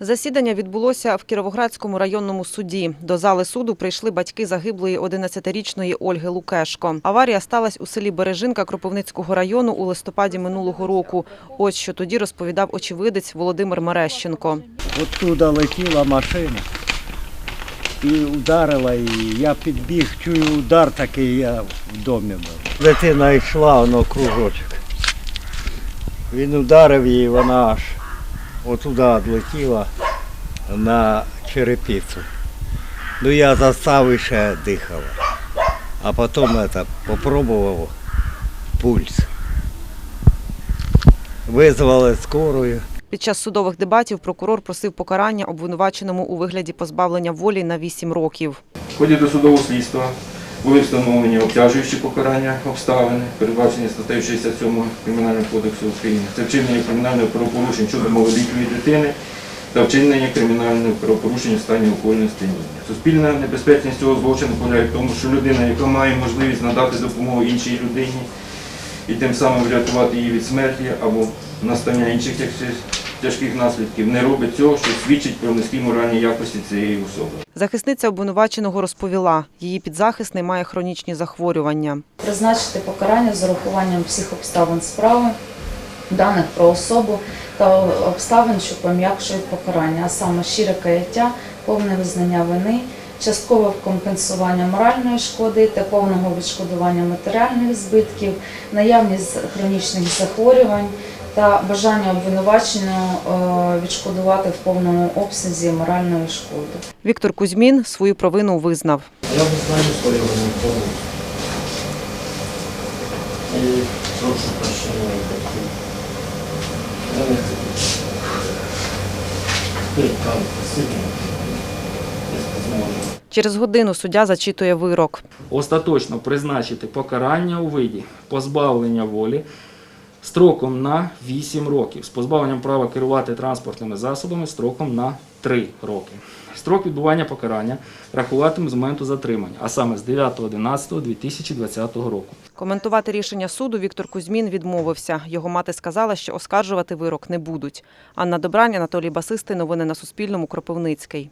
Засідання відбулося в Кіровоградському районному суді. До зали суду прийшли батьки загиблої 11-річної Ольги Лукешко. Аварія сталася у селі Бережинка Кропивницького району у листопаді минулого року. Ось що тоді розповідав очевидець Володимир Мерещенко. Оттуда летіла машина і ударила її. Я підбіг, чую удар такий, я в домі був. Дитина йшла, воно кружочок. Він ударив її, вона аж отуда відлетіла на черепицю. Ну я застав і ще дихала. А потім это, попробував пульс. Визвали скорую. Під час судових дебатів прокурор просив покарання обвинуваченому у вигляді позбавлення волі на 8 років. В ході досудового слідства були встановлені обтяжуючі покарання обставини, передбачені статтею 67 Кримінального кодексу України. Це вчинення кримінального правопорушень щодо малолітньої дитини та вчинення кримінального правопорушення в стані алкогольного сп'яніння. Суспільна небезпечність цього злочину полягає в тому, що людина, яка має можливість надати допомогу іншій людині і тим самим врятувати її від смерті або настання інших тяжких- тяжких наслідків, не робить цього, що свідчить про низькі моральні якості цієї особи. Захисниця обвинуваченого розповіла, її підзахисний має хронічні захворювання. призначити покарання з урахуванням всіх обставин справи, даних про особу та обставин, що пом'якшують покарання, а саме щире каяття, повне визнання вини, часткове компенсування моральної шкоди та повного відшкодування матеріальних збитків, наявність хронічних захворювань та бажання обвинуваченого е, відшкодувати в повному обсязі моральної шкоди. Віктор Кузьмін свою провину визнав. Я визнаю свою вину. І прошу прощення батьків. Я не хочу. Сильно. Якщо зможу. Через годину суддя зачитує вирок. остаточно призначити покарання у виді позбавлення волі строком на 8 років, з позбавленням права керувати транспортними засобами строком на 3 роки. Строк відбування покарання рахуватиме з моменту затримання, а саме з 9.11.2020 року. Коментувати рішення суду Віктор Кузьмін відмовився. Його мати сказала, що оскаржувати вирок не будуть. Анна Добрань, Анатолій Басистий. Новини на Суспільному. Кропивницький.